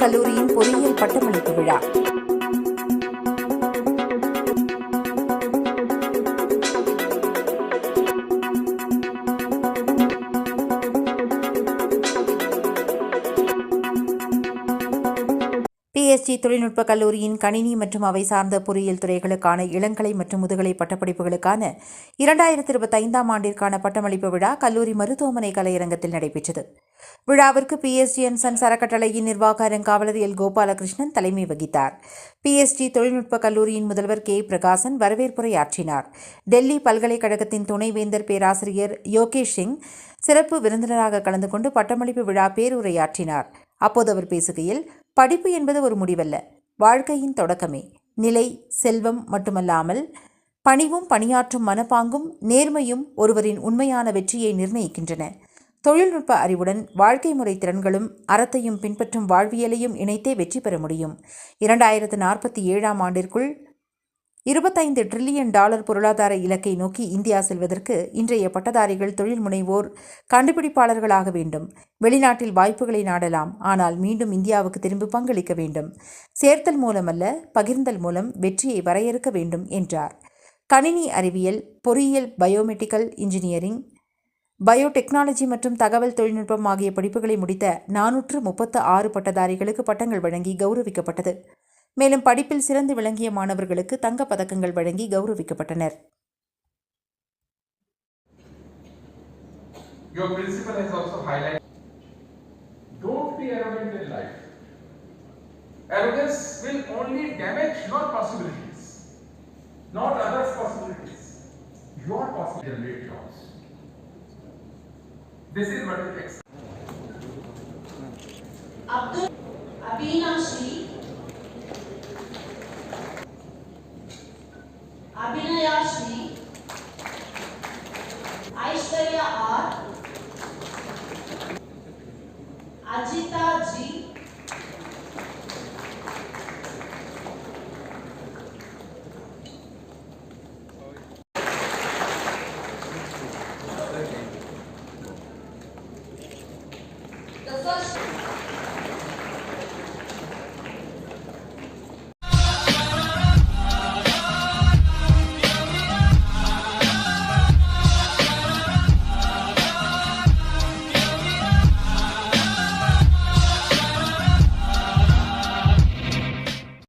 கல்லூரியின் பொறியியல் பட்டமளிப்பு விழா. பிஎஸ்டி தொழில்நுட்ப கல்லூரியின் கணினி மற்றும் அவை சார்ந்த பொறியியல் துறைகளுக்கான இளங்கலை மற்றும் முதுகலை பட்டப்படிப்புகளுக்கான இரண்டாயிரத்தி இருபத்தைந்தாம் ஆண்டிற்கான பட்டமளிப்பு விழா கல்லூரி மருத்துவமனை கலையரங்கத்தில் நடைபெற்றது. விழாவிற்கு பிஎஸ்டி அண்ட் சன்ஸ் அறக்கட்டளையின் நிர்வாக அறங்காவலர் எல் கோபாலகிருஷ்ணன் தலைமை வகித்தார். பிஎஸ்டி தொழில்நுட்ப கல்லூரியின் முதல்வர் கே. பிரகாசன் வரவேற்புரையாற்றினார். டெல்லி பல்கலைக்கழகத்தின் துணைவேந்தர் பேராசிரியர் யோகேஷ் சிங் சிறப்பு விருந்தினராக கலந்து கொண்டு பட்டமளிப்பு விழா பேருரையாற்றினார். அப்போது அவர் பேசுகையில் படிப்பு என்பது ஒரு முடிவல்ல வாழ்க்கையின் தொடக்கமே. நிலை செல்வம் மட்டுமல்லாமல் பணிவும் பணியாற்றும் மனப்பாங்கும் நேர்மையும் ஒருவரின் உண்மையான வெற்றியை நிர்ணயிக்கின்றன. தொழில்நுட்ப அறிவுடன் வாழ்க்கை முறை திறன்களும் அறத்தையும் பின்பற்றும் வாழ்வியலையும் இணைத்தே வெற்றி பெற முடியும். இரண்டாயிரத்து நாற்பத்தி ஏழாம் ஆண்டிற்குள் இருபத்தைந்து டிரில்லியன் டாலர் பொருளாதார இலக்கை நோக்கி இந்தியா செல்வதற்கு இன்றைய பட்டதாரிகள் தொழில் முனைவோர் கண்டுபிடிப்பாளர்களாக வேண்டும். வெளிநாட்டில் வாய்ப்புகளை நாடலாம். ஆனால் மீண்டும் இந்தியாவுக்கு திரும்பி பங்களிக்க வேண்டும். சேர்த்தல் மூலமல்ல பகிர்ந்தல் மூலம் வெற்றியை வரையறுக்க வேண்டும் என்றார். கணினி அறிவியல் பொறியியல் பயோமெடிக்கல் இன்ஜினியரிங் பயோடெக்னாலஜி மற்றும் தகவல் தொழில்நுட்பம் ஆகிய படிப்புகளை முடித்த நானூற்று முப்பத்து ஆறு பட்டதாரிகளுக்கு பட்டங்கள் வழங்கி கௌரவிக்கப்பட்டது மேலும் படிப்பில் சிறந்து விளங்கிய மாணவர்களுக்கு தங்கப் பதக்கங்கள் வழங்கி கௌரவிக்கப்பட்டனர் Your principal has also highlighted. Don't be arrogant in life. Arrogance will only damage your possibilities, not others' possibilities. Your possibilities generate yours. This is what it takes. Abdul Abhinashi Abhinayashi Aishwarya R Ajita G The first